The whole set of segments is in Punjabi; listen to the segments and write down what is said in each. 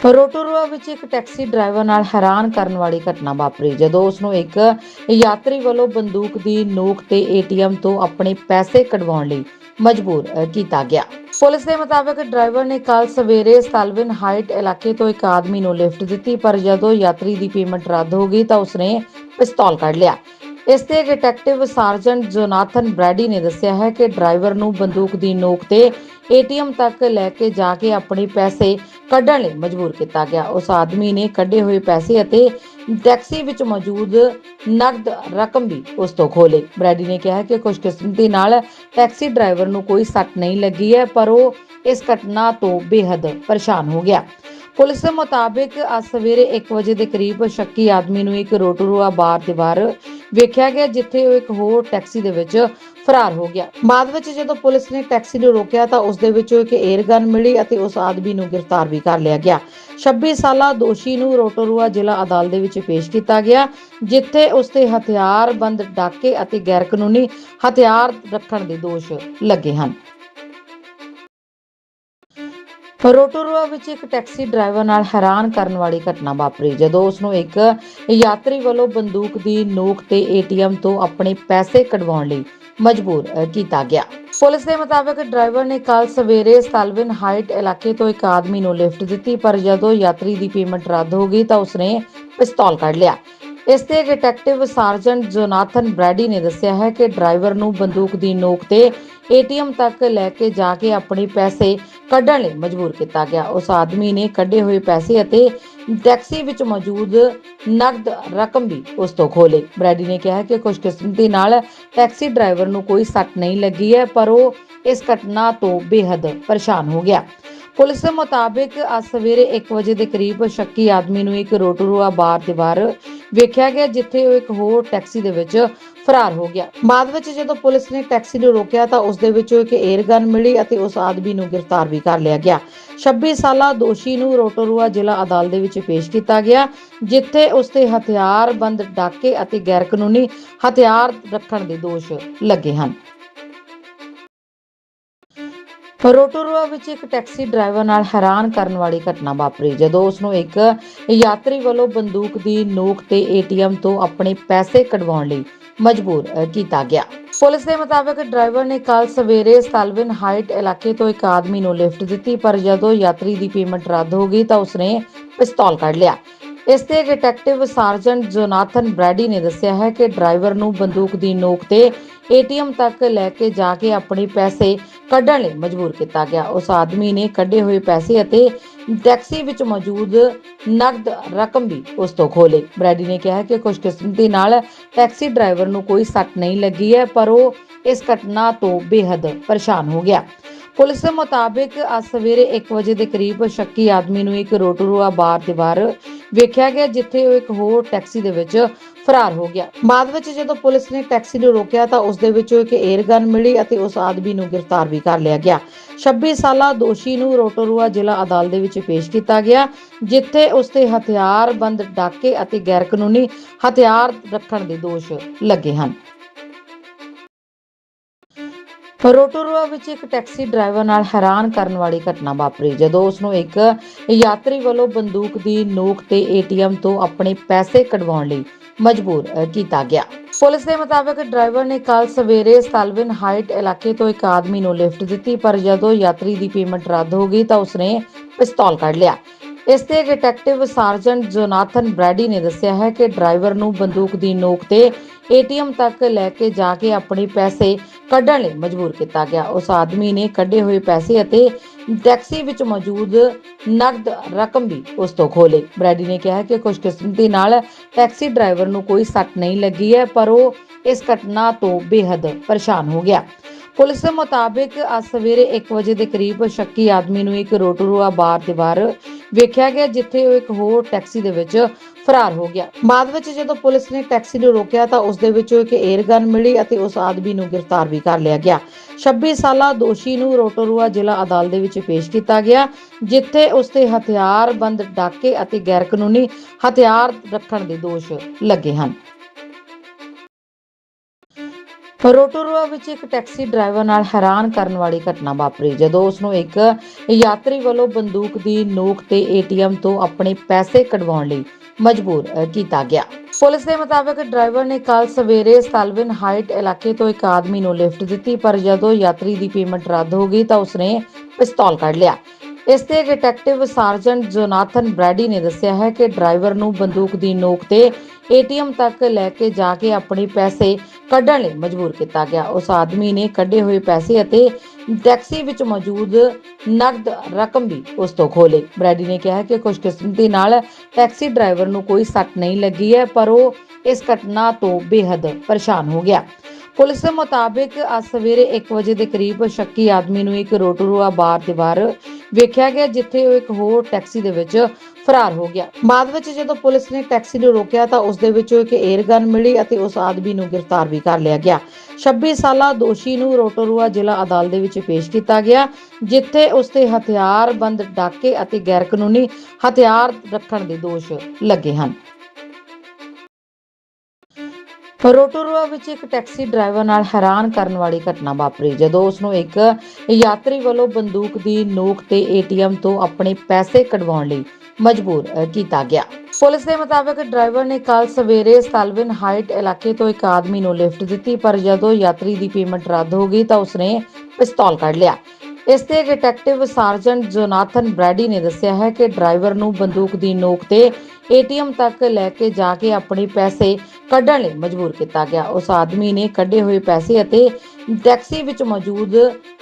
ਰੋਟੋਰੂਆ ਵਿੱਚ ਇੱਕ ਟੈਕਸੀ ਡਰਾਈਵਰ ਨਾਲ ਹੈਰਾਨ ਕਰਨ ਵਾਲੀ ਘਟਨਾ ਵਾਪਰੀ, ਜਦੋਂ ਉਸ ਨੂੰ ਇੱਕ ਯਾਤਰੀ ਵੱਲੋਂ ਬੰਦੂਕ ਦੀ ਨੋਕ ਤੇ ਏਟੀਐਮ ਤੋਂ ਆਪਣੇ ਪੈਸੇ ਕਢਵਾਉਣ ਲਈ ਮਜਬੂਰ ਕੀਤਾ ਗਿਆ। ਪੁਲਿਸ ਦੇ ਮੁਤਾਬਕ ਡਰਾਈਵਰ ਨੇ ਕੱਲ ਸਵੇਰੇ ਸਟਲਵਿਨ ਹਾਈਟ ਇਲਾਕੇ ਤੋਂ ਇੱਕ ਆਦਮੀ ਨੂੰ ਲਿਫਟ ਦਿੱਤੀ, ਪਰ ਜਦੋਂ ਯਾਤਰੀ ਦੀ ਪੇਮੈਂਟ ਰੱਦ ਹੋ ਗਈ ਤਾਂ ਉਸਨੇ ਪਿਸਤੌਲ ਕੱਢ ਲਿਆ। ਇਸ ਤੇ ਡਿਟੈਕਟਿਵ ਸਰਜਨ ਜੋਨਾਥਨ ਬ੍ਰੈਡੀ ਨੇ ਦੱਸਿਆ ਹੈ ਕਿ ਡਰਾਈਵਰ ਨੂੰ ਬੰਦੂਕ ਦੀ ਨੋਕ ਤੇ ਏਟੀਐਮ ਤੱਕ ਲੈ ਕੇ ਜਾ ਕੇ ਆਪਣੇ ਪੈਸੇ ਕੱਢਣ ਲਈ ਮਜਬੂਰ ਕੀਤਾ ਗਿਆ। ਉਸ ਆਦਮੀ ਨੇ ਕੱਢੇ ਹੋਏ ਪੈਸੇ ਅਤੇ ਟੈਕਸੀ ਵਿੱਚ ਮੌਜੂਦ ਨਕਦ ਰਕਮ ਵੀ ਉਸ ਤੋਂ ਖੋਲੇ ਬ੍ਰੈਡੀ ਨੇ ਕਿਹਾ ਕਿ ਖੁਸ਼ਕਿਸਮਤੀ ਨਾਲ ਟੈਕਸੀ ਡਰਾਈਵਰ ਨੂੰ ਕੋਈ ਸੱਟ ਨਹੀਂ ਲੱਗੀ ਹੈ, ਪਰ ਉਹ ਇਸ ਘਟਨਾ ਤੋਂ ਬੇਹੱਦ ਪਰੇਸ਼ਾਨ ਹੋ ਗਿਆ। ਪੁਲਿਸ ਦੇ ਮੁਤਾਬਿਕ ਅੱਜ ਸਵੇਰੇ 1 ਵਜੇ ਦੇ ਕਰੀਬ ਸ਼ੱਕੀ ਆਦਮੀ ਨੂੰ ਇੱਕ ਰੋਟਰੂਆ ਬਾਰ ਦੇ ਬਾਹਰ ਵੇਖਿਆ ਗਿਆ, ਜਿੱਥੇ ਉਹ ਇੱਕ ਹੋਰ ਟੈਕਸੀ ਦੇ ਵਿੱਚ ਫਰਾਰ ਹੋ ਗਿਆ। ਬਾਅਦ ਵਿੱਚ ਜਦੋਂ ਪੁਲਿਸ ਨੇ ਟੈਕਸੀ ਨੂੰ ਰੋਕਿਆ, ਤਾਂ ਉਸ ਦੇ ਵਿੱਚੋਂ ਇੱਕ 에ਅਰਗਨ ਮਿਲੀ ਅਤੇ ਉਸ ਆਦਮੀ ਨੂੰ ਗ੍ਰਿਫਤਾਰ ਵੀ ਕਰ ਲਿਆ ਗਿਆ। 26 ਸਾਲਾ ਦੋਸ਼ੀ ਨੂੰ ਰੋਟੋਰੂਆ ਜ਼ਿਲ੍ਹਾ ਅਦਾਲਤ ਦੇ ਵਿੱਚ ਪੇਸ਼ ਕੀਤਾ ਗਿਆ, ਜਿੱਥੇ ਉਸ ਤੇ ਹਥਿਆਰਬੰਦ ਡਾਕੇ ਅਤੇ ਗੈਰਕਾਨੂੰਨੀ ਹਥਿਆਰ ਰੱਖਣ ਦੇ ਦੋਸ਼ ਲੱਗੇ ਹਨ। ਰੋਟੋਰੂਆ ਵਿੱਚ ਇੱਕ ਟੈਕਸੀ ਡਰਾਈਵਰ ਨਾਲ ਹੈਰਾਨ ਕਰਨ ਵਾਲੀ ਘਟਨਾ ਵਾਪਰੀ, ਜਦੋਂ ਉਸ ਨੂੰ ਇੱਕ ਯਾਤਰੀ ਵੱਲੋਂ ਬੰਦੂਕ ਦੀ ਨੋਕ ਤੇ ਏਟੀਐਮ ਤੋਂ ਆਪਣੇ ਪੈਸੇ ਕਢਵਾਉਣ ਲਈ ਮਜਬੂਰ ਕੀਤਾ ਗਿਆ। ਪੁਲਿਸ ਦੇ ਮੁਤਾਬਕ ਡਰਾਈਵਰ ਨੇ ਕੱਲ ਸਵੇਰੇ ਸਟਲਵਿਨ ਹਾਈਟ ਇਲਾਕੇ ਤੋਂ ਇੱਕ ਆਦਮੀ ਨੂੰ ਲਿਫਟ ਦਿੱਤੀ, ਪਰ ਜਦੋਂ ਯਾਤਰੀ ਦੀ ਪੇਮੈਂਟ ਰੱਦ ਹੋ ਗਈ ਤਾਂ ਉਸਨੇ ਪਿਸਤੌਲ ਕੱਢ ਲਿਆ। ਇਸ ਤੇ ਡਿਟੈਕਟਿਵ ਸਾਰਜੈਂਟ ਜੋਨਾਥਨ ਬ੍ਰੈਡੀ ਨੇ ਦੱਸਿਆ ਹੈ ਕਿ ਡਰਾਈਵਰ ਨੂੰ ਬੰਦੂਕ ਦੀ ਨੋਕ ਤੇ ਏਟੀਐਮ ਤੱਕ ਲੈ ਕੇ ਜਾ ਕੇ ਆਪਣੇ ਪੈਸੇ ਕੱਢਣ ਲਈ ਮਜਬੂਰ ਕੀਤਾ ਗਿਆ। ਉਸ ਆਦਮੀ ਨੇ ਕੱਢੇ ਹੋਏ ਪੈਸੇ ਅਤੇ ਟੈਕਸੀ ਵਿੱਚ ਮੌਜੂਦ ਨਕਦ ਰਕਮ ਵੀ ਉਸ ਤੋਂ ਖੋਲੇ ਬ੍ਰੈਡੀ ਨੇ ਕਿਹਾ ਕਿ ਖੁਸ਼ਕਿਸਮਤੀ ਨਾਲ ਟੈਕਸੀ ਡਰਾਈਵਰ ਨੂੰ ਕੋਈ ਸੱਟ ਨਹੀਂ ਲੱਗੀ ਹੈ, ਪਰ ਉਹ ਇਸ ਘਟਨਾ ਤੋਂ ਬੇਹੱਦ ਪਰੇਸ਼ਾਨ ਹੋ ਗਿਆ। ਪੁਲਿਸ ਦੇ ਮੁਤਾਬਿਕ ਅੱਜ ਸਵੇਰੇ 1 ਵਜੇ ਦੇ ਕਰੀਬ ਸ਼ੱਕੀ ਆਦਮੀ ਨੂੰ ਇੱਕ ਰੋਟਰੂਆ ਬਾਰ ਦੇ ਬਾਹਰ ਵੇਖਿਆ ਗਿਆ, ਜਿੱਥੇ ਉਹ ਇੱਕ ਹੋਰ ਟੈਕਸੀ ਦੇ ਵਿੱਚ ਫਰਾਰ ਹੋ ਗਿਆ। ਬਾਅਦ ਵਿੱਚ ਜਦੋਂ ਪੁਲਿਸ ਨੇ ਟੈਕਸੀ ਨੂੰ ਰੋਕਿਆ, ਤਾਂ ਉਸ ਦੇ ਵਿੱਚੋਂ ਇੱਕ 에ਅਰਗਨ ਮਿਲੀ ਅਤੇ ਉਸ ਆਦਮੀ ਨੂੰ ਗ੍ਰਿਫਤਾਰ ਵੀ ਕਰ ਲਿਆ ਗਿਆ। 26 ਸਾਲਾ ਦੋਸ਼ੀ ਨੂੰ ਰੋਟੋਰੂਆ ਜ਼ਿਲ੍ਹਾ ਅਦਾਲਤ ਦੇ ਵਿੱਚ ਪੇਸ਼ ਕੀਤਾ ਗਿਆ, ਜਿੱਥੇ ਉਸ ਤੇ ਹਥਿਆਰਬੰਦ ਡਾਕੇ ਅਤੇ ਗੈਰਕਾਨੂੰਨੀ ਹਥਿਆਰ ਰੱਖਣ ਦੇ ਦੋਸ਼ ਲੱਗੇ ਹਨ। ਰੋਟੋਰੂਆ ਵਿੱਚ ਇੱਕ ਟੈਕਸੀ ਡਰਾਈਵਰ ਨਾਲ ਹੈਰਾਨ ਕਰਨ ਵਾਲੀ ਘਟਨਾ ਵਾਪਰੀ, ਜਦੋਂ ਉਸ ਨੂੰ ਇੱਕ ਯਾਤਰੀ ਵੱਲੋਂ ਬੰਦੂਕ ਦੀ ਨੋਕ ਤੇ ਏਟੀਐਮ ਤੋਂ ਆਪਣੇ ਪੈਸੇ ਕਢਵਾਉਣ ਲਈ ਮਜਬੂਰ ਕੀਤਾ ਗਿਆ। ਪੁਲਿਸ ਦੇ ਮੁਤਾਬਕ ਡਰਾਈਵਰ ਨੇ ਕੱਲ ਸਵੇਰੇ ਸਟਲਵਿਨ ਹਾਈਟ ਇਲਾਕੇ ਤੋਂ ਇੱਕ ਆਦਮੀ ਨੂੰ ਲਿਫਟ ਦਿੱਤੀ, ਪਰ ਜਦੋਂ ਯਾਤਰੀ ਦੀ ਪੇਮੈਂਟ ਰੱਦ ਹੋ ਗਈ ਤਾਂ ਉਸਨੇ ਪਿਸਤੌਲ ਕੱਢ ਲਿਆ। ਇਸ ਤੇ ਡਿਟੈਕਟਿਵ ਸਾਰਜੈਂਟ ਜੋਨਾਥਨ ਬ੍ਰੈਡੀ ਨੇ ਦੱਸਿਆ ਹੈ ਕਿ ਡਰਾਈਵਰ ਨੂੰ ਬੰਦੂਕ ਦੀ ਨੋਕ ਤੇ ਏਟੀਐਮ ਤੱਕ ਲੈ ਕੇ ਜਾ ਕੇ ਆਪਣੇ ਪੈਸੇ ਕੱਢਣ ਲਈ ਮਜਬੂਰ ਕੀਤਾ ਗਿਆ। ਉਸ ਆਦਮੀ ਨੇ ਕੱਢੇ ਹੋਏ ਪੈਸੇ ਅਤੇ ਟੈਕਸੀ ਵਿੱਚ ਮੌਜੂਦ ਨਕਦ ਰਕਮ ਵੀ ਉਸ ਤੋਂ ਖੋਲੇ ਬ੍ਰੈਡੀ ਨੇ ਕਿਹਾ ਕਿ ਖੁਸ਼ਕਿਸਮਤੀ ਨਾਲ ਟੈਕਸੀ ਡਰਾਈਵਰ ਨੂੰ ਕੋਈ ਸੱਟ ਨਹੀਂ ਲੱਗੀ ਹੈ, ਪਰ ਉਹ ਇਸ ਘਟਨਾ ਤੋਂ ਬੇਹੱਦ ਪਰੇਸ਼ਾਨ ਹੋ ਗਿਆ। ਪੁਲਿਸ ਦੇ ਮੁਤਾਬਿਕ ਅੱਜ ਸਵੇਰੇ 1 ਵਜੇ ਦੇ ਕਰੀਬ ਸ਼ੱਕੀ ਆਦਮੀ ਨੂੰ ਇੱਕ ਰੋਟਰੂਆ ਬਾਰ ਦੇ ਬਾਹਰ ਵੇਖਿਆ ਗਿਆ, ਜਿੱਥੇ ਉਹ ਇੱਕ ਹੋਰ ਟੈਕਸੀ ਦੇ ਵਿੱਚ ਫਰਾਰ ਹੋ ਗਿਆ। ਬਾਅਦ ਵਿੱਚ ਜਦੋਂ ਪੁਲਿਸ ਨੇ ਟੈਕਸੀ ਨੂੰ ਰੋਕਿਆ ਤਾਂ ਉਸ ਦੇ ਵਿੱਚੋਂ ਇੱਕ 에ਅਰਗਨ ਮਿਲੀ ਅਤੇ ਉਸ ਆਦਮੀ ਨੂੰ ਗ੍ਰਿਫਤਾਰ ਵੀ ਕਰ ਲਿਆ ਗਿਆ। 26 ਸਾਲਾ ਦੋਸ਼ੀ ਨੂੰ ਰੋਟੋਰੂਆ ਜ਼ਿਲ੍ਹਾ ਅਦਾਲਤ ਦੇ ਵਿੱਚ ਪੇਸ਼ ਕੀਤਾ ਗਿਆ, ਜਿੱਥੇ ਉਸ ਤੇ ਹਥਿਆਰਬੰਦ ਡਾਕੇ ਅਤੇ ਗੈਰਕਾਨੂੰਨੀ ਹਥਿਆਰ ਰੱਖਣ ਦੇ ਦੋਸ਼ ਲੱਗੇ ਹਨ। ਰੋਟੋਰੂਆ ਵਿੱਚ ਇੱਕ ਟੈਕਸੀ ਡਰਾਈਵਰ ਨਾਲ ਹੈਰਾਨ ਕਰਨ ਵਾਲੀ ਘਟਨਾ ਵਾਪਰੀ, ਜਦੋਂ ਉਸ ਨੂੰ ਇੱਕ ਯਾਤਰੀ ਵੱਲੋਂ ਬੰਦੂਕ ਦੀ ਨੋਕ ਤੇ ਏਟੀਐਮ ਤੋਂ ਆਪਣੇ ਪੈਸੇ ਕਢਵਾਉਣ ਲਈ ਮਜਬੂਰ ਕੀਤਾ ਗਿਆ। ਪੁਲਿਸ ਦੇ ਮੁਤਾਬਕ ਡਰਾਈਵਰ ਨੇ ਕੱਲ ਸਵੇਰੇ ਸਟਲਵਿਨ ਹਾਈਟ ਇਲਾਕੇ ਤੋਂ ਇੱਕ ਆਦਮੀ ਨੂੰ ਲਿਫਟ ਦਿੱਤੀ, ਪਰ ਜਦੋਂ ਯਾਤਰੀ ਦੀ ਪੇਮੈਂਟ ਰੱਦ ਹੋ ਗਈ ਤਾਂ ਉਸਨੇ ਪਿਸਤੌਲ ਕੱਢ ਲਿਆ। ਇਸ ਤੇ ਡਿਟੈਕਟਿਵ ਸਰਜਨ ਜੋਨਾਥਨ ਬ੍ਰੈਡੀ ਨੇ ਦੱਸਿਆ ਹੈ ਕਿ ਡਰਾਈਵਰ ਨੂੰ ਬੰਦੂਕ ਦੀ ਨੋਕ ਤੇ ਏਟੀਐਮ ਤੱਕ ਲੈ ਕੇ ਜਾ ਕੇ ਆਪਣੇ ਪੈਸੇ ਕੱਢਣ ਲਈ ਮਜਬੂਰ ਕੀਤਾ ਗਿਆ। ਉਸ ਆਦਮੀ ਨੇ ਕੱਢੇ ਹੋਏ ਪੈਸੇ ਅਤੇ ਟੈਕਸੀ ਵਿੱਚ ਮੌਜੂਦ ਨਕਦ ਰਕਮ ਵੀ ਉਸ ਤੋਂ ਖੋਲੇ ਬ੍ਰੈਡੀ ਨੇ ਕਿਹਾ ਕਿ ਖੁਸ਼ਕਿਸਮਤੀ ਨਾਲ ਟੈਕਸੀ ਡਰਾਈਵਰ ਨੂੰ ਕੋਈ ਸੱਟ ਨਹੀਂ ਲੱਗੀ ਹੈ, ਪਰ ਉਹ ਇਸ ਘਟਨਾ ਤੋਂ ਬੇਹੱਦ ਪਰੇਸ਼ਾਨ ਹੋ ਗਿਆ। ਪੁਲਿਸ ਦੇ ਮੁਤਾਬਿਕ ਅੱਜ ਸਵੇਰੇ 1 ਵਜੇ ਦੇ ਕਰੀਬ ਸ਼ੱਕੀ ਆਦਮੀ ਨੂੰ ਇੱਕ ਰੋਟਰੂਆ ਬਾਰ ਦੇ ਬਾਹਰ ਵੇਖਿਆ ਗਿਆ, ਜਿੱਥੇ ਉਹ ਇੱਕ ਹੋਰ ਟੈਕਸੀ ਦੇ ਵਿੱਚ ਫਰਾਰ ਹੋ ਗਿਆ। ਬਾਅਦ ਵਿੱਚ ਜਦੋਂ ਪੁਲਿਸ ਨੇ ਟੈਕਸੀ ਨੂੰ ਰੋਕਿਆ ਤਾਂ ਉਸ ਦੇ ਵਿੱਚੋਂ ਇੱਕ 에ਅਰਗਨ ਮਿਲੀ ਅਤੇ ਉਸ ਆਦਮੀ ਨੂੰ ਗ੍ਰਿਫਤਾਰ ਵੀ ਕਰ ਲਿਆ ਗਿਆ। 26 ਸਾਲਾ ਦੋਸ਼ੀ ਨੂੰ ਰੋਟੋਰੂਆ ਜ਼ਿਲ੍ਹਾ ਅਦਾਲਤ ਦੇ ਵਿੱਚ ਪੇਸ਼ ਕੀਤਾ ਗਿਆ, ਜਿੱਥੇ ਉਸ ਤੇ ਹਥਿਆਰਬੰਦ ਡਾਕੇ ਅਤੇ ਗੈਰਕਾਨੂੰਨੀ ਹਥਿਆਰ ਰੱਖਣ ਦੇ ਦੋਸ਼ ਲੱਗੇ ਹਨ। ਰੋਟੋਰੂਆ ਵਿੱਚ ਇੱਕ ਟੈਕਸੀ ਡਰਾਈਵਰ ਨਾਲ ਹੈਰਾਨ ਕਰਨ ਵਾਲੀ ਘਟਨਾ ਵਾਪਰੀ। ਜਦੋਂ ਉਸ ਨੂੰ ਇੱਕ ਯਾਤਰੀ ਵੱਲੋਂ ਬੰਦੂਕ ਦੀ ਨੋਕ ਤੇ ਏਟੀਐਮ ਤੋਂ ਆਪਣੇ ਪੈਸੇ ਕਢਵਾਉਣ ਲਈ ਮਜਬੂਰ ਕੀਤਾ ਗਿਆ। ਪੁਲਿਸ ਦੇ ਮੁਤਾਬਕ ਡਰਾਈਵਰ ਨੇ ਕੱਲ ਸਵੇਰੇ ਸਟਲਵਿਨ ਹਾਈਟ ਇਲਾਕੇ ਤੋਂ ਇੱਕ ਆਦਮੀ ਨੂੰ ਲਿਫਟ ਦਿੱਤੀ, ਪਰ ਜਦੋਂ ਯਾਤਰੀ ਦੀ ਪੇਮੈਂਟ ਰੱਦ ਹੋ ਗਈ ਤਾਂ ਉਸਨੇ ਪਿਸਤੌਲ ਕੱਢ ਲਿਆ। ਇਸ ਤੇ ਡਿਟੈਕਟਿਵ ਸਰਜਨ ਜੋਨਾਥਨ ਬ੍ਰੈਡੀ ਨੇ ਦੱਸਿਆ ਹੈ ਕਿ ਡਰਾਈਵਰ ਨੂੰ ਬੰਦੂਕ ਦੀ ਨੋਕ ਤੇ ਏਟੀਐਮ ਤੱਕ ਲੈ ਕੇ ਜਾ ਕੇ ਆਪਣੇ ਪੈਸੇ ਕੱਢਣ ਲਈ ਮਜਬੂਰ ਕੀਤਾ ਗਿਆ। ਉਸ ਆਦਮੀ ਨੇ ਕੱਢੇ ਹੋਏ ਪੈਸੇ ਅਤੇ ਟੈਕਸੀ ਵਿੱਚ ਮੌਜੂਦ ਨਕਦ ਰਕਮ ਵੀ ਉਸ ਤੋਂ ਖੋਲੇ ਬ੍ਰੈਡੀ ਨੇ ਕਿਹਾ ਕਿ ਖੁਸ਼ਕਿਸਮਤੀ ਨਾਲ ਟੈਕਸੀ ਡਰਾਈਵਰ ਨੂੰ ਕੋਈ ਸੱਟ ਨਹੀਂ ਲੱਗੀ ਹੈ, ਪਰ ਉਹ ਇਸ ਘਟਨਾ ਤੋਂ ਬੇਹੱਦ ਪਰੇਸ਼ਾਨ ਹੋ ਗਿਆ। ਪੁਲਿਸ ਦੇ ਮੁਤਾਬਿਕ ਅੱਜ ਸਵੇਰੇ 1 ਵਜੇ ਦੇ ਕਰੀਬ ਸ਼ੱਕੀ ਆਦਮੀ ਨੂੰ ਇੱਕ ਰੋਟਰੂਆ ਬਾਰ ਦੇ ਬਾਹਰ ਵੇਖਿਆ ਗਿਆ, ਜਿੱਥੇ ਉਹ ਇੱਕ ਹੋਰ ਟੈਕਸੀ ਦੇ ਵਿੱਚ ਫਰਾਰ ਹੋ ਗਿਆ। ਬਾਅਦ ਵਿੱਚ ਜਦੋਂ ਪੁਲਿਸ ਨੇ ਟੈਕਸੀ ਨੂੰ ਰੋਕਿਆ, ਤਾਂ ਉਸ ਦੇ ਵਿੱਚੋਂ ਇੱਕ 에ਅਰਗਨ ਮਿਲੀ ਅਤੇ ਉਸ ਆਦਮੀ ਨੂੰ ਗ੍ਰਿਫਤਾਰ ਵੀ ਕਰ ਲਿਆ ਗਿਆ। 26 ਸਾਲਾ ਦੋਸ਼ੀ ਨੂੰ ਰੋਟੋਰੂਆ ਜ਼ਿਲ੍ਹਾ ਅਦਾਲਤ ਦੇ ਵਿੱਚ ਪੇਸ਼ ਕੀਤਾ ਗਿਆ, ਜਿੱਥੇ ਉਸ ਤੇ ਹਥਿਆਰਬੰਦ ਡਾਕੇ ਅਤੇ ਗੈਰਕਾਨੂੰਨੀ ਹਥਿਆਰ ਰੱਖਣ ਦੇ ਦੋਸ਼ ਲੱਗੇ ਹਨ। ਰੋਟੋਰੂਆ ਵਿੱਚ ਇੱਕ ਟੈਕਸੀ ਡਰਾਈਵਰ ਨਾਲ ਹੈਰਾਨ ਕਰਨ ਵਾਲੀ ਘਟਨਾ ਵਾਪਰੀ, ਜਦੋਂ ਉਸ ਨੂੰ ਇੱਕ ਯਾਤਰੀ ਵੱਲੋਂ ਬੰਦੂਕ ਦੀ ਨੋਕ ਤੇ ਏਟੀਐਮ ਤੋਂ ਆਪਣੇ ਪੈਸੇ ਕਢਵਾਉਣ ਲਈ ਮਜਬੂਰ ਕੀਤਾ ਗਿਆ। ਪੁਲਿਸ ਦੇ ਮੁਤਾਬਕ ਡਰਾਈਵਰ ਨੇ ਕੱਲ ਸਵੇਰੇ ਸਟਲਵਿਨ ਹਾਈਟ ਇਲਾਕੇ ਤੋਂ ਇੱਕ ਆਦਮੀ ਨੂੰ ਲਿਫਟ ਦਿੱਤੀ, ਪਰ ਜਦੋਂ ਯਾਤਰੀ ਦੀ ਪੇਮੈਂਟ ਰੱਦ ਹੋ ਗਈ ਤਾਂ ਉਸਨੇ ਪਿਸਤੌਲ ਕੱਢ ਲਿਆ। ਇਸ ਤੇ ਡਿਟੈਕਟਿਵ ਸਾਰਜੈਂਟ ਜੋਨਾਥਨ ਬ੍ਰੈਡੀ ਨੇ ਦੱਸਿਆ ਹੈ ਕਿ ਡਰਾਈਵਰ ਨੂੰ ਬੰਦੂਕ ਦੀ ਨੋਕ ਤੇ ਏਟੀਐਮ ਤੱਕ ਲੈ ਕੇ ਜਾ ਕੇ ਆਪਣੇ ਪੈਸੇ ਕੱਢਣ ਲਈ ਮਜਬੂਰ ਕੀਤਾ ਗਿਆ। ਉਸ ਆਦਮੀ ਨੇ ਕੱਢੇ ਹੋਏ ਪੈਸੇ ਅਤੇ ਟੈਕਸੀ ਵਿੱਚ ਮੌਜੂਦ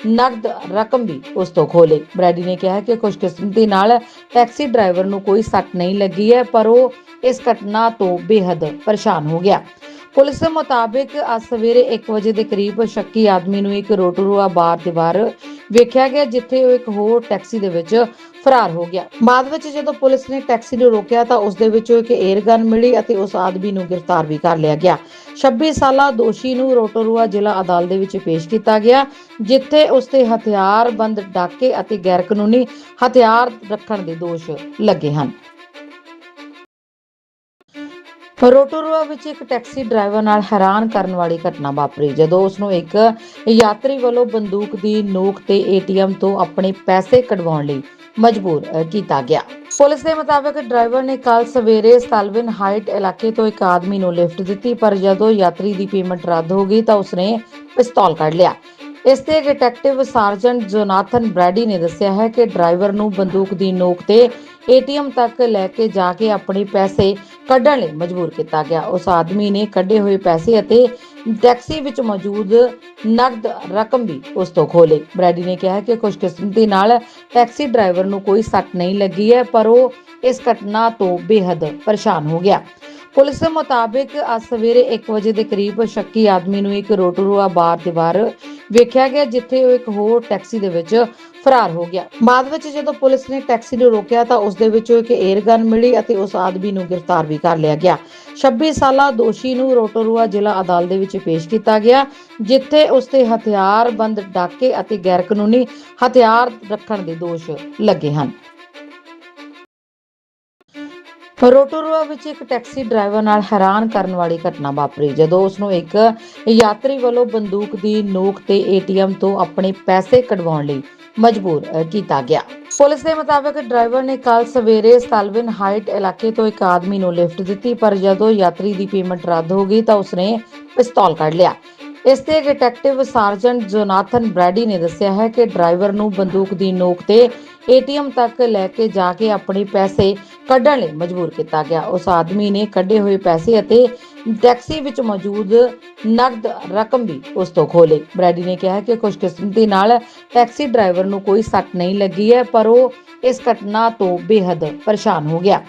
ਨਕਦ ਰਕਮ ਵੀ ਉਸ ਤੋਂ ਖੋਲੇ ਬ੍ਰੈਡੀ ਨੇ ਕਿਹਾ ਕਿ ਖੁਸ਼ਕਿਸਮਤੀ ਨਾਲ ਟੈਕਸੀ ਡਰਾਈਵਰ ਨੂੰ ਕੋਈ ਸੱਟ ਨਹੀਂ ਲੱਗੀ ਹੈ, ਪਰ ਉਹ ਇਸ ਘਟਨਾ ਤੋਂ ਬੇਹੱਦ ਪਰੇਸ਼ਾਨ ਹੋ ਗਿਆ। ਪੁਲਿਸ ਦੇ ਮੁਤਾਬਿਕ ਅੱਜ ਸਵੇਰੇ 1 ਵਜੇ ਦੇ ਕਰੀਬ ਸ਼ੱਕੀ ਆਦਮੀ ਨੂੰ ਇੱਕ ਰੋਟਰੂਆ ਬਾਰ ਦੇ ਬਾਹਰ ਵੇਖਿਆ ਗਿਆ, ਜਿੱਥੇ ਉਹ ਇੱਕ ਹੋਰ ਟੈਕਸੀ ਦੇ ਵਿੱਚ ਫਰਾਰ ਹੋ ਗਿਆ। ਬਾਅਦ ਵਿੱਚ ਜਦੋਂ ਪੁਲਿਸ ਨੇ ਟੈਕਸੀ ਨੂੰ ਰੋਕਿਆ, ਤਾਂ ਉਸ ਦੇ ਵਿੱਚੋਂ ਇੱਕ 에ਅਰਗਨ ਮਿਲੀ ਅਤੇ ਉਸ ਆਦਮੀ ਨੂੰ ਗ੍ਰਿਫਤਾਰ ਵੀ ਕਰ ਲਿਆ ਗਿਆ। 26 ਸਾਲਾ ਦੋਸ਼ੀ ਨੂੰ ਰੋਟੋਰੂਆ ਜ਼ਿਲ੍ਹਾ ਅਦਾਲਤ ਦੇ ਵਿੱਚ ਪੇਸ਼ ਕੀਤਾ ਗਿਆ, ਜਿੱਥੇ ਉਸ ਤੇ ਹਥਿਆਰਬੰਦ ਡਾਕੇ ਅਤੇ ਗੈਰਕਾਨੂੰਨੀ ਹਥਿਆਰ ਰੱਖਣ ਦੇ ਦੋਸ਼ ਲੱਗੇ ਹਨ। ਰੋਟੋਰੂਆ ਵਿੱਚ ਇੱਕ ਟੈਕਸੀ ਡਰਾਈਵਰ ਨਾਲ ਹੈਰਾਨ ਕਰਨ ਵਾਲੀ ਘਟਨਾ ਵਾਪਰੀ, ਜਦੋਂ ਉਸ ਨੂੰ ਇੱਕ ਯਾਤਰੀ ਵੱਲੋਂ ਬੰਦੂਕ ਦੀ ਨੋਕ ਤੇ ਏਟੀਐਮ ਤੋਂ ਆਪਣੇ ਪੈਸੇ ਕਢਵਾਉਣ ਲਈ ਮਜਬੂਰ ਕੀਤਾ ਗਿਆ। ਪੁਲਿਸ ਦੇ ਮੁਤਾਬਕ ਡਰਾਈਵਰ ਨੇ ਕੱਲ ਸਵੇਰੇ ਸਟਲਵਿਨ ਹਾਈਟ ਇਲਾਕੇ ਤੋਂ ਇੱਕ ਆਦਮੀ ਨੂੰ ਲਿਫਟ ਦਿੱਤੀ, ਪਰ ਜਦੋਂ ਯਾਤਰੀ ਦੀ ਪੇਮੈਂਟ ਰੱਦ ਹੋ ਗਈ ਤਾਂ ਉਸਨੇ ਪਿਸਤੌਲ ਕੱਢ ਲਿਆ। ਇਸ ਦੇ ਡਿਟੈਕਟਿਵ ਸਾਰਜੈਂਟ ਜੋਨਾਥਨ ਬ੍ਰੈਡੀ ਨੇ ਦੱਸਿਆ ਹੈ ਕਿ ਡਰਾਈਵਰ ਨੂੰ ਬੰਦੂਕ ਦੀ ਨੋਕ ਤੇ ਏਟੀਐਮ ਤੱਕ ਲੈ ਕੇ ਜਾ ਕੇ ਆਪਣੇ ਪੈਸੇ ਕੱਢਣ ਲਈ ਮਜਬੂਰ ਕੀਤਾ ਗਿਆ। ਉਸ ਆਦਮੀ ਨੇ ਕੱਢੇ ਹੋਏ ਪੈਸੇ ਅਤੇ ਟੈਕਸੀ ਵਿੱਚ ਮੌਜੂਦ ਨਕਦ ਰਕਮ ਵੀ ਉਸ ਤੋਂ ਖੋਲੇ ਬ੍ਰੈਡੀ ਨੇ ਕਿਹਾ ਕਿ ਖੁਸ਼ਕਿਸਮਤੀ ਨਾਲ ਟੈਕਸੀ ਡਰਾਈਵਰ ਨੂੰ ਕੋਈ ਸੱਟ ਨਹੀਂ ਲੱਗੀ ਹੈ, ਪਰ ਉਹ ਇਸ ਘਟਨਾ ਤੋਂ ਬੇਹੱਦ ਪਰੇਸ਼ਾਨ ਹੋ ਗਿਆ। ਪੁਲਿਸ ਦੇ ਮੁਤਾਬਿਕ ਅੱਜ ਸਵੇਰੇ 1 ਵਜੇ ਦੇ ਕਰੀਬ ਸ਼ੱਕੀ ਆਦਮੀ ਨੂੰ ਇੱਕ ਰੋਟਰੂਆ ਬਾਰ ਦੇ ਬਾਹਰ ਵੇਖਿਆ ਗਿਆ ਜਿੱਥੇ ਉਹ ਇੱਕ ਹੋਰ ਟੈਕਸੀ ਦੇ ਵਿੱਚ ਫਰਾਰ ਹੋ ਗਿਆ। ਬਾਅਦ ਵਿੱਚ ਜਦੋਂ ਪੁਲਿਸ ਨੇ ਟੈਕਸੀ ਨੂੰ ਰੋਕਿਆ ਤਾਂ ਉਸ ਦੇ ਵਿੱਚੋਂ ਇੱਕ 에ਅਰਗਨ ਮਿਲੀ ਅਤੇ ਉਸ ਆਦਮੀ ਨੂੰ ਗ੍ਰਿਫਤਾਰ ਵੀ ਕਰ ਲਿਆ ਗਿਆ। 26 ਸਾਲਾ ਦੋਸ਼ੀ ਨੂੰ ਰੋਟੋਰੂਆ ਜ਼ਿਲ੍ਹਾ ਅਦਾਲਤ ਦੇ ਵਿੱਚ ਪੇਸ਼ ਕੀਤਾ ਗਿਆ, ਜਿੱਥੇ ਉਸ ਤੇ ਹਥਿਆਰਬੰਦ ਡਾਕੇ ਅਤੇ ਗੈਰਕਾਨੂੰਨੀ ਹਥਿਆਰ ਰੱਖਣ ਦੇ ਦੋਸ਼ ਲੱਗੇ ਹਨ। ਰੋਟੋਰੂਆ ਵਿੱਚ ਇੱਕ ਟੈਕਸੀ ਡਰਾਈਵਰ ਨਾਲ ਹੈਰਾਨ ਕਰਨ ਵਾਲੀ ਘਟਨਾ ਵਾਪਰੀ, ਜਦੋਂ ਉਸ ਨੂੰ ਇੱਕ ਯਾਤਰੀ ਵੱਲੋਂ ਬੰਦੂਕ ਦੀ ਨੋਕ ਤੇ ਏਟੀਐਮ ਤੋਂ ਆਪਣੇ ਪੈਸੇ ਕਢਵਾਉਣ ਲਈ ਮਜਬੂਰ ਕੀਤਾ ਗਿਆ। ਪੁਲਿਸ ਦੇ ਮੁਤਾਬਕ ਡਰਾਈਵਰ ਨੇ ਕੱਲ ਸਵੇਰੇ ਸਟਲਵਿਨ ਹਾਈਟ ਇਲਾਕੇ ਤੋਂ ਇੱਕ ਆਦਮੀ ਨੂੰ ਲਿਫਟ ਦਿੱਤੀ, ਪਰ ਜਦੋਂ ਯਾਤਰੀ ਦੀ ਪੇਮੈਂਟ ਰੱਦ ਹੋ ਗਈ ਤਾਂ ਉਸਨੇ ਪਿਸਤੌਲ ਕੱਢ ਲਿਆ। ਇਸ ਤੇ ਡਿਟੈਕਟਿਵ ਸਰਜਨ ਜੋਨਾਥਨ ਬ੍ਰੈਡੀ ਨੇ ਦੱਸਿਆ ਹੈ ਕਿ ਡਰਾਈਵਰ ਨੂੰ ਬੰਦੂਕ ਦੀ ਨੋਕ ਤੇ ਏਟੀਐਮ ਤੱਕ ਲੈ ਕੇ ਜਾ ਕੇ ਆਪਣੇ ਪੈਸੇ ਕੱਢਣ ਲਈ ਮਜਬੂਰ ਕੀਤਾ ਗਿਆ। ਉਸ ਆਦਮੀ ਨੇ ਕੱਢੇ ਹੋਏ ਪੈਸੇ ਅਤੇ ਟੈਕਸੀ ਵਿੱਚ ਮੌਜੂਦ ਨਕਦ ਰਕਮ ਵੀ ਉਸ ਤੋਂ ਖੋਲੇ ਬ੍ਰੈਡੀ ਨੇ ਕਿਹਾ ਕਿ ਖੁਸ਼ਕਿਸਮਤੀ ਨਾਲ ਟੈਕਸੀ ਡਰਾਈਵਰ ਨੂੰ ਕੋਈ ਸੱਟ ਨਹੀਂ ਲੱਗੀ ਹੈ, ਪਰ ਉਹ ਇਸ ਘਟਨਾ ਤੋਂ ਬੇਹੱਦ ਪਰੇਸ਼ਾਨ ਹੋ ਗਿਆ।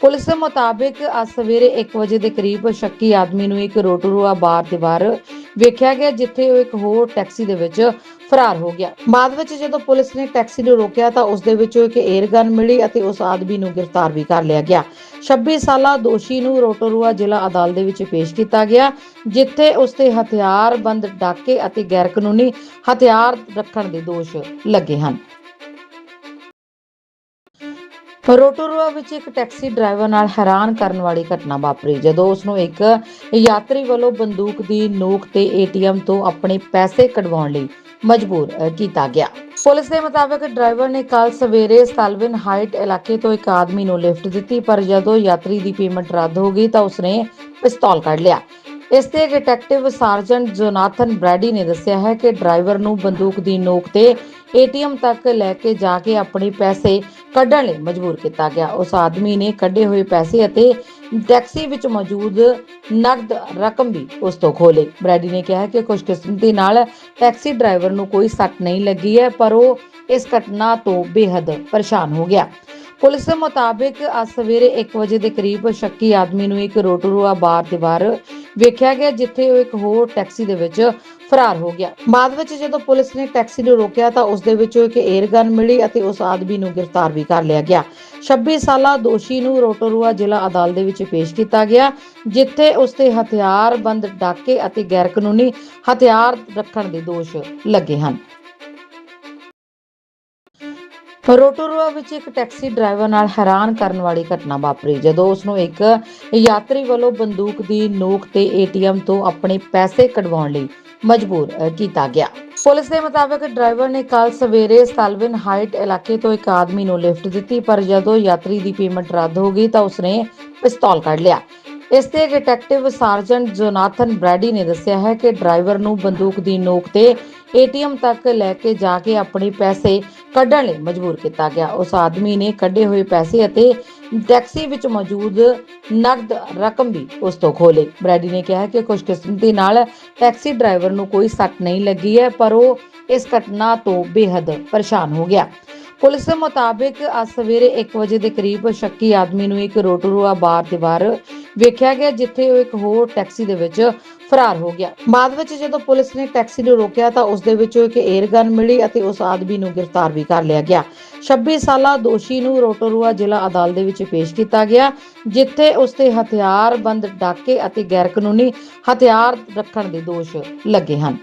ਪੁਲਿਸ ਦੇ ਮੁਤਾਬਿਕ ਅੱਜ ਸਵੇਰੇ 1 ਵਜੇ ਦੇ ਕਰੀਬ ਸ਼ੱਕੀ ਆਦਮੀ ਨੂੰ ਇੱਕ ਰੋਟਰੂਆ ਬਾਰ ਦੇ ਬਾਹਰ ਵੇਖਿਆ ਗਿਆ, ਜਿੱਥੇ ਉਹ ਇੱਕ ਹੋਰ ਟੈਕਸੀ ਦੇ ਵਿੱਚ ਫਰਾਰ ਹੋ ਗਿਆ। ਬਾਅਦ ਵਿੱਚ ਜਦੋਂ ਪੁਲਿਸ ਨੇ ਟੈਕਸੀ ਨੂੰ ਰੋਕਿਆ ਤਾਂ ਉਸ ਦੇ ਵਿੱਚੋਂ ਇੱਕ 에ਅਰਗਨ ਮਿਲੀ ਅਤੇ ਉਸ ਆਦਮੀ ਨੂੰ ਗ੍ਰਿਫਤਾਰ ਵੀ ਕਰ ਲਿਆ ਗਿਆ। 26 ਸਾਲਾ ਦੋਸ਼ੀ ਨੂੰ ਰੋਟੋਰੂਆ ਜ਼ਿਲ੍ਹਾ ਅਦਾਲਤ ਦੇ ਵਿੱਚ ਪੇਸ਼ ਕੀਤਾ ਗਿਆ, ਜਿੱਥੇ ਉਸ ਤੇ ਹਥਿਆਰਬੰਦ ਡਾਕੇ ਅਤੇ ਗੈਰਕਾਨੂੰਨੀ ਹਥਿਆਰ ਰੱਖਣ ਦੇ ਦੋਸ਼ ਲੱਗੇ ਹਨ। ਰੋਟੋਰੂਆ ਵਿੱਚ ਇੱਕ ਟੈਕਸੀ ਡਰਾਈਵਰ ਨਾਲ ਹੈਰਾਨ ਕਰਨ ਵਾਲੀ ਘਟਨਾ ਵਾਪਰੀ, ਜਦੋਂ ਉਸ ਨੂੰ ਇੱਕ ਯਾਤਰੀ ਵੱਲੋਂ ਬੰਦੂਕ ਦੀ ਨੋਕ ਤੇ ਏਟੀਐਮ ਤੋਂ ਆਪਣੇ ਪੈਸੇ ਕਢਵਾਉਣ ਲਈ ਮਜਬੂਰ ਕੀਤਾ ਗਿਆ। ਪੁਲਿਸ ਦੇ ਮੁਤਾਬਕ ਡਰਾਈਵਰ ਨੇ ਕੱਲ ਸਵੇਰੇ ਸਟਲਵਿਨ ਹਾਈਟ ਇਲਾਕੇ ਤੋਂ ਇੱਕ ਆਦਮੀ ਨੂੰ ਲਿਫਟ ਦਿੱਤੀ, ਪਰ ਜਦੋਂ ਯਾਤਰੀ ਦੀ ਪੇਮੈਂਟ ਰੱਦ ਹੋ ਗਈ ਤਾਂ ਉਸਨੇ ਪਿਸਤੌਲ ਕੱਢ ਲਿਆ। ਇਸ ਤੇ ਡਿਟੈਕਟਿਵ ਸਰਜਨ ਜੋਨਾਥਨ ਬ੍ਰੈਡੀ ਨੇ ਦੱਸਿਆ ਹੈ ਕਿ ਡਰਾਈਵਰ ਨੂੰ ਬੰਦੂਕ ਦੀ ਨੋਕ ਤੇ ਏਟੀਐਮ ਤੱਕ ਲੈ ਕੇ ਜਾ ਕੇ ਆਪਣੇ ਪੈਸੇ ਕੱਢਣ ਲਈ ਮਜਬੂਰ ਕੀਤਾ ਗਿਆ। ਉਸ ਆਦਮੀ ਨੇ ਕੱਢੇ ਹੋਏ ਪੈਸੇ ਅਤੇ ਟੈਕਸੀ ਵਿੱਚ ਮੌਜੂਦ ਨਕਦ ਰਕਮ ਵੀ ਉਸ ਤੋਂ ਖੋਲੇ ਬ੍ਰੈਡੀ ਨੇ ਕਿਹਾ ਕਿ ਖੁਸ਼ਕਿਸਮਤੀ ਨਾਲ ਟੈਕਸੀ ਡਰਾਈਵਰ ਨੂੰ ਕੋਈ ਸੱਟ ਨਹੀਂ ਲੱਗੀ ਹੈ, ਪਰ ਉਹ ਇਸ ਘਟਨਾ ਤੋਂ ਬੇਹੱਦ ਪਰੇਸ਼ਾਨ ਹੋ ਗਿਆ। ਪੁਲਿਸ ਦੇ ਮੁਤਾਬਿਕ ਅੱਜ ਸਵੇਰੇ 1 ਵਜੇ ਦੇ ਕਰੀਬ ਸ਼ੱਕੀ ਆਦਮੀ ਨੂੰ ਇੱਕ ਰੋਟਰੂਆ ਬਾਰ ਦੇ ਬਾਹਰ ਵੇਖਿਆ ਗਿਆ, ਜਿੱਥੇ ਉਹ ਇੱਕ ਹੋਰ ਟੈਕਸੀ ਦੇ ਵਿੱਚ ਫਰਾਰ ਹੋ ਗਿਆ। ਬਾਅਦ ਵਿੱਚ ਜਦੋਂ ਪੁਲਿਸ ਨੇ ਟੈਕਸੀ ਨੂੰ ਰੋਕਿਆ, ਤਾਂ ਉਸ ਦੇ ਵਿੱਚੋਂ ਇੱਕ 에ਅਰਗਨ ਮਿਲੀ ਅਤੇ ਉਸ ਆਦਮੀ ਨੂੰ ਗ੍ਰਿਫਤਾਰ ਵੀ ਕਰ ਲਿਆ ਗਿਆ। 26 ਸਾਲਾ ਦੋਸ਼ੀ ਨੂੰ ਰੋਟੋਰੂਆ ਜ਼ਿਲ੍ਹਾ ਅਦਾਲਤ ਦੇ ਵਿੱਚ ਪੇਸ਼ ਕੀਤਾ ਗਿਆ, ਜਿੱਥੇ ਉਸ ਤੇ ਹਥਿਆਰਬੰਦ ਡਾਕੇ ਅਤੇ ਗੈਰਕਾਨੂੰਨੀ ਹਥਿਆਰ ਰੱਖਣ ਦੇ ਦੋਸ਼ ਲੱਗੇ ਹਨ। ਰੋਟੋਰੂਆ ਵਿੱਚ ਇੱਕ ਟੈਕਸੀ ਡਰਾਈਵਰ ਨਾਲ ਹੈਰਾਨ ਕਰਨ ਵਾਲੀ ਘਟਨਾ ਵਾਪਰੀ, ਜਦੋਂ ਉਸ ਨੂੰ ਇੱਕ ਯਾਤਰੀ ਵੱਲੋਂ ਬੰਦੂਕ ਦੀ ਨੋਕ ਤੇ ਏਟੀਐਮ ਤੋਂ ਆਪਣੇ ਪੈਸੇ ਕਢਵਾਉਣ ਲਈ ਮਜਬੂਰ ਕੀਤਾ ਗਿਆ। ਪੁਲਿਸ ਦੇ ਮੁਤਾਬਕ ਡਰਾਈਵਰ ਨੇ ਕੱਲ ਸਵੇਰੇ ਸਟਲਵਿਨ ਹਾਈਟ ਇਲਾਕੇ ਤੋਂ ਇੱਕ ਆਦਮੀ ਨੂੰ ਲਿਫਟ ਦਿੱਤੀ, ਪਰ ਜਦੋਂ ਯਾਤਰੀ ਦੀ ਪੇਮੈਂਟ ਰੱਦ ਹੋ ਗਈ ਤਾਂ ਉਸਨੇ ਪਿਸਤੌਲ ਕੱਢ ਲਿਆ। ਇਸ ਤੇ ਡਿਟੈਕਟਿਵ ਸਾਰਜੈਂਟ ਜੋਨਾਥਨ ਬ੍ਰੈਡੀ ਨੇ ਦੱਸਿਆ ਹੈ ਕਿ ਡਰਾਈਵਰ ਨੂੰ ਬੰਦੂਕ ਦੀ ਨੋਕ ਤੇ ਏਟੀਐਮ ਤੱਕ ਲੈ ਕੇ ਜਾ ਕੇ ਆਪਣੇ ਪੈਸੇ ਕੱਢਣ ਲਈ ਮਜਬੂਰ ਕੀਤਾ ਗਿਆ। ਉਸ ਆਦਮੀ ਨੇ ਕੱਢੇ ਹੋਏ ਪੈਸੇ ਅਤੇ ਟੈਕਸੀ ਵਿੱਚ ਮੌਜੂਦ ਨਕਦ ਰਕਮ ਵੀ ਉਸ ਤੋਂ ਖੋਲੇ ਬ੍ਰੈਡੀ ਨੇ ਕਿਹਾ ਕਿ ਖੁਸ਼ਕਿਸਮਤੀ ਨਾਲ ਟੈਕਸੀ ਡਰਾਈਵਰ ਨੂੰ ਕੋਈ ਸੱਟ ਨਹੀਂ ਲੱਗੀ ਹੈ, ਪਰ ਉਹ ਇਸ ਘਟਨਾ ਤੋਂ ਬੇਹੱਦ ਪਰੇਸ਼ਾਨ ਹੋ ਗਿਆ। ਪੁਲਿਸ ਦੇ ਮੁਤਾਬਿਕ ਅੱਜ ਸਵੇਰੇ 1 ਵਜੇ ਦੇ ਕਰੀਬ ਸ਼ੱਕੀ ਆਦਮੀ ਨੂੰ ਇੱਕ ਰੋਟੋਰੂਆ ਬਾਰ ਦੇ ਬਾਹਰ ਵੇਖਿਆ ਗਿਆ, ਜਿੱਥੇ ਉਹ ਇੱਕ ਹੋਰ ਟੈਕਸੀ ਦੇ ਵਿੱਚ ਫਰਾਰ ਹੋ ਗਿਆ। ਬਾਅਦ ਵਿੱਚ ਜਦੋਂ ਪੁਲਿਸ ਨੇ ਟੈਕਸੀ ਨੂੰ ਰੋਕਿਆ, ਤਾਂ ਉਸ ਦੇ ਵਿੱਚੋਂ ਇੱਕ 에ਅਰਗਨ ਮਿਲੀ ਅਤੇ ਉਸ ਆਦਮੀ ਨੂੰ ਗ੍ਰਿਫਤਾਰ ਵੀ ਕਰ ਲਿਆ ਗਿਆ। 26 ਸਾਲਾ ਦੋਸ਼ੀ ਨੂੰ ਰੋਟੋਰੂਆ ਜ਼ਿਲ੍ਹਾ ਅਦਾਲਤ ਦੇ ਵਿੱਚ ਪੇਸ਼ ਕੀਤਾ ਗਿਆ, ਜਿੱਥੇ ਉਸ ਤੇ ਹਥਿਆਰਬੰਦ ਡਾਕੇ ਅਤੇ ਗੈਰਕਾਨੂੰਨੀ ਹਥਿਆਰ ਰੱਖਣ ਦੇ ਦੋਸ਼ ਲੱਗੇ ਹਨ।